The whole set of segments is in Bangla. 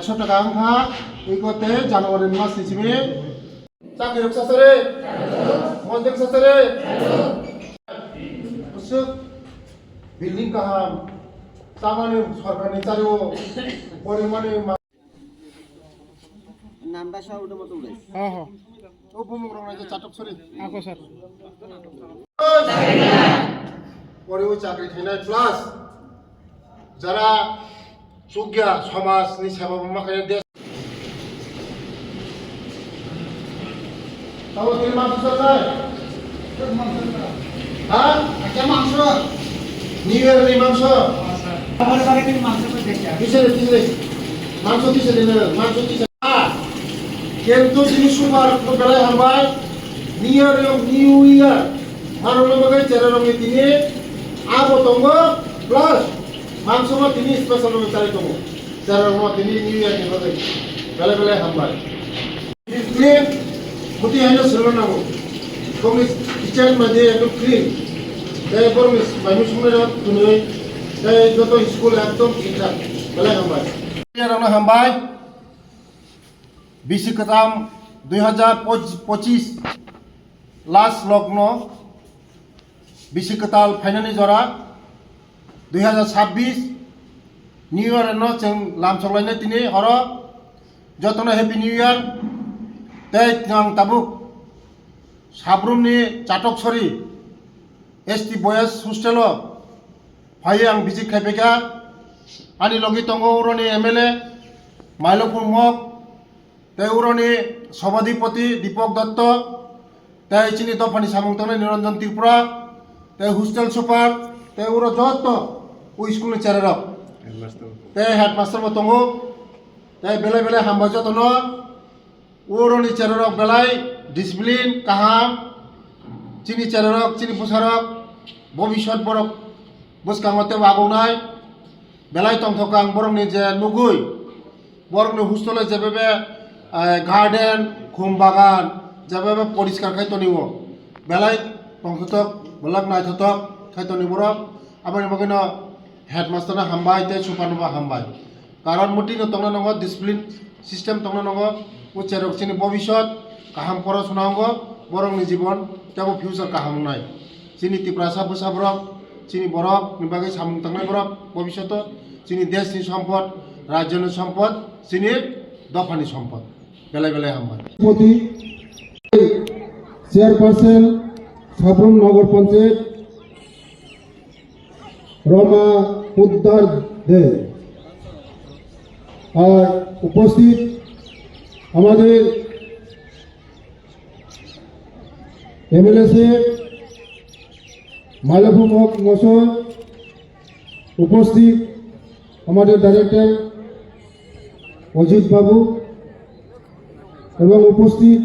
একশো টাকা আংখা এই করতে জানুয়ারির মাস হিসেবে চাকরি সাসারে মন্দির সাসারে বুঝছ বিল্ডিং কাহাম তামানে সরকারি চারিও পরিমাণে নামটা সহ ওটা মতো উড়াইছে। হ্যাঁ হ্যাঁ। উপমুগ্র চাটক সরি। আঁকো স্যার। চাকরি প্লাস যারা সুজ্ঞা সমাজनि সেবা মাখানে তাও তিন মাস চলছে হ্যাঁ? একটা মাংস। নিউ ইয়ারের মাংস। আমার বাড়ি থেকে মাংস কিসের কিসের? মাংস কিসের মাংস কিসের? কিন্তু যিনি সুপার বেলায় হারবাই নিউ ইয়ার নিউ ইয়ার। মানুষ লগে চেরা রঙে তিনি আবতঙ্গ প্লাস মাংস মা তিনি স্পেশাল রঙে চাই তঙ্গ চেরা রঙ তিনি নিউ ইয়ার নি লগে বেলা বেলায় হারবাই ক্লিন মুতি হাইনো সেলো নাগো কংগ্রেস কিচেন মাঝে একদম ক্লিন তাই বরং মানুষ মনে তুমি তাই যত স্কুল একদম ঠিকঠাক বেলায় হামবাই রঙ হামবাই বিশ্বকাতাম দুই হাজার পঁচিশ লাস্ট লগ্ন। বিশ্বকাতাল ফাইনালি জরা। দুই হাজার ছাব্বিশ নিউ ইয়ার ন চেং লামচংলাইনে তিনি হর যতন হ্যাপি নিউ ইয়ার তে তিনং তাবুক সাব্রুমনি চাটকসরি এস টি বয়েস হোস্টেল ফাই আং বিজি খাইপেকা আনি লগি তঙ্গ উরনি এম এল এ মাইলপুর মক তে উরনি সভাধিপতি দীপক দত্ত, তে চিনি দফানি সামন্তনে নিরঞ্জন ত্রিপুরা তে হোস্টেল সুপার তে উর যত ও স্কুল চেয়ারের তাই হেডমাস্টার মতো তাই বেলে বেলে হামবা যতন ওরনি চেয়ারের বেলাই ডিসিপ্লিন কাহাম। চিনি চেয়ারের চিনি পোসারক ভবিষ্যৎ বরক বুসকাঙতে আগৌনায় বেলাই টংথকা আং বরংনি যে নুগুই। বরংনি হোস্টেলে যেভাবে গার্ডেন খুম বাগান যেভাবে পরিষ্কার খাইতো নিব। বেলাই টংথতক বেলাক নাইথতক খাইতো নিবর আবার বগিন হামবাই তে সুপারনবা হামবাই কারণ মুটিনো তংনা নঙ্গ ডিসিপ্লিন সিস্টেম তংনা নঙ্গ ও চেরক চিনি ভবিষ্যৎ কাহাম পড়াশোনা হঙ্গ বরংনি জীবন তেমন ফিউচার কাহাম নাই। চিনি ত্রিপুরা বসা বরক চিনি বরক নিবাগে সামুং তাंनाय বরক ভবিষ্যৎ চিনি দেশনি সম্পদ চিনি দফানি সম্পদ। বেলায় বেলায় প্রতি চেয়ারপারসন সাবরুম নগর পঞ্চায়েত রমা উদ্দার দে। আর উপস্থিত আমাদের এমএলএ সাহেব মালাভুম হক উপস্থিত আমাদের ডাইরেক্টর অজিত বাবু এবং উপস্থিত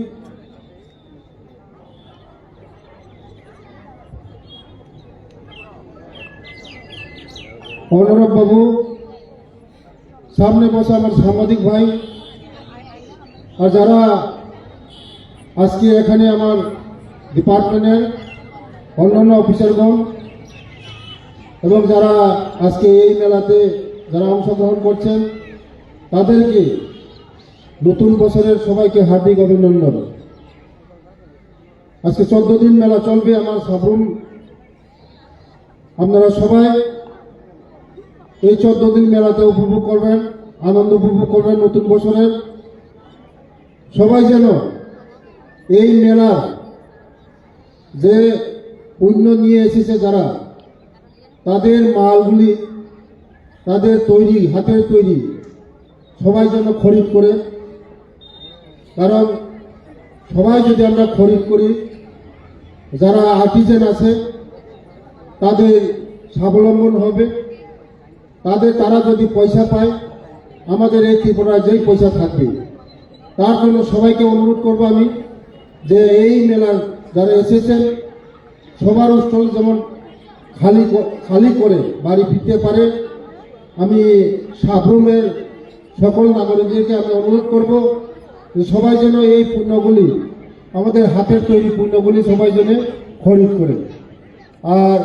বাবু, সামনে বসে আমার সাংবাদিক ভাই, আর যারা আজকে এখানে আমার ডিপার্টমেন্টের অন্যান্য অফিসারগণ এবং যারা আজকে এই মেলাতে যারা অংশগ্রহণ করছেন, তাদেরকে নতুন বছরের সবাইকে হার্দিক অভিনন্দন। আজকে চোদ্দ দিন মেলা চলবে আমার সাবরুম। আপনারা সবাই এই চোদ্দ দিন মেলাতে উপভোগ করবেন, আনন্দ উপভোগ করবেন নতুন বছরের। সবাই যেন এই মেলা যে পুণ্য নিয়ে এসেছে যারা, তাদের মালগুলি, তাদের তৈরি, হাতের তৈরি, সবাই যেন খরিদ করে। কারণ সবাই যদি আমরা খরিদ করি, যারা আর্টিজেন আছে, তাদের স্বাবলম্বন হবে। তাদের তারা যদি পয়সা পায়, আমাদের এই ত্রিপুরায় যেই পয়সা থাকবে, তার জন্য সবাইকে অনুরোধ করব আমি যে এই মেলার যারা এসেছেন, সবার স্থল যেমন খালি খালি করে বাড়ি ফিরতে পারে, আমি সাবরুমের সকল নাগরিকদেরকে আমি অনুরোধ করব যে সবাই যেন এই পণ্যগুলি, আমাদের হাতের তৈরি পণ্যগুলি সবাই যেন খরিদ করে। আর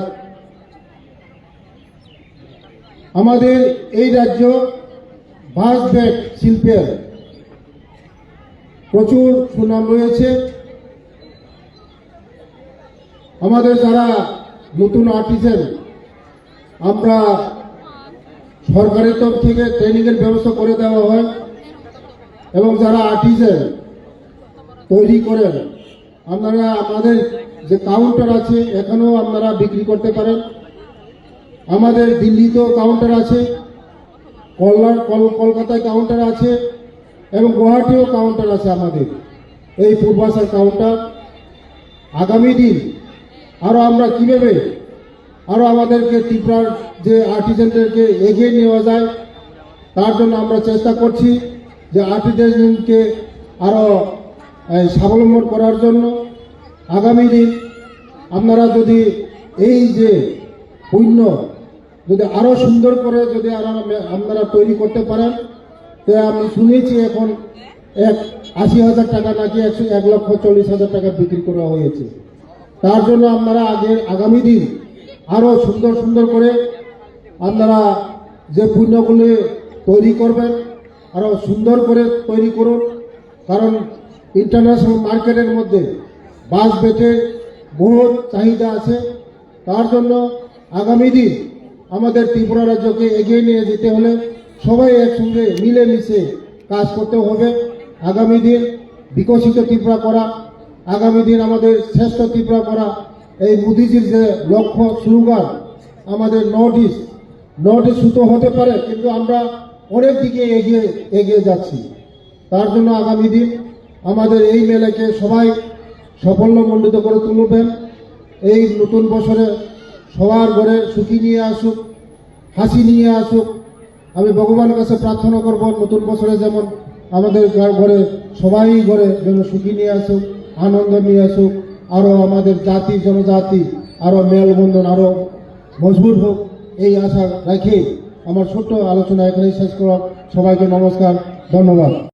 আমাদের এই রাজ্য বাঁশ বেত শিল্পের প্রচুর সুনাম রয়েছে। আমাদের যারা নতুন আর্টিসেন আমরা সরকারের তরফ থেকে ট্রেনিংয়ের ব্যবস্থা করে দেওয়া হয় এবং যারা আর্টিসেন তৈরি করেন, আপনারা আমাদের যে কাউন্টার আছে, এখানেও আপনারা বিক্রি করতে পারেন। আমাদের দিল্লিতেও কাউন্টার আছে কলকাতায় কাউন্টার আছে, এবং গুয়াহাটিও কাউন্টার আছে আমাদের। এই পূর্বাশার কাউন্টার আগামী দিন আরও আমরা কীভাবে আরও আমাদেরকে ত্রিপুরার যে আর্টিজেনদেরকে এগিয়ে নেওয়া যায়, তার জন্য আমরা চেষ্টা করছি যে আর্টিজেনকে আরও স্বাবলম্বন করার জন্য। আগামী দিন আপনারা যদি এই যে পুণ্য যদি আরও সুন্দর করে যদি আপনারা তৈরি করতে পারেন, তো আমি শুনেছি এখন এক আশি হাজার টাকা নাকি একশো এক লক্ষ চল্লিশ হাজার টাকা বিক্রি করা হয়েছে। তার জন্য আপনারা আগে আগামী দিন আরও সুন্দর সুন্দর করে আপনারা যে পণ্যগুলি তৈরি করবেন আরও সুন্দর করে তৈরি করুন। কারণ ইন্টারন্যাশনাল মার্কেটের মধ্যে বাস বেটে বহু চাহিদা আছে। তার জন্য আগামী দিন আমাদের ত্রিপুরা রাজ্যকে এগিয়ে নিয়ে যেতে হলে সবাই একসঙ্গে মিলেমিশে কাজ করতে হবে। আগামী দিন বিকশিত ত্রিপুরা করা, আগামী দিন আমাদের শ্রেষ্ঠ ত্রিপুরা করা, এই মোদিজির যে লক্ষ্য, স্লোগান, আমাদের নর্থ ইস্ট নর্থ ইস্ট শুধু হতে পারে, কিন্তু আমরা অনেক দিকে এগিয়ে এগিয়ে যাচ্ছি। তার জন্য আগামী দিন আমাদের এই মেলাকে সবাই সাফল্যমণ্ডিত করে তুলবেন। এই নতুন বছরে সবার ঘরে সুখী নিয়ে আসুক, হাসি নিয়ে আসুক। আমি ভগবানের কাছে প্রার্থনা করব, নতুন বছরে যেমন আমাদের ঘর- সবাই ঘরে যেন সুখী নিয়ে আসুক, আনন্দ নিয়ে আসুক আরও আমাদের জাতি, জনজাতি আরও মেলবন্ধন আরও মজবুত হোক, এই আশা রেখে আমার ছোট্ট আলোচনা এখানেই শেষ করার সবাইকে নমস্কার, ধন্যবাদ।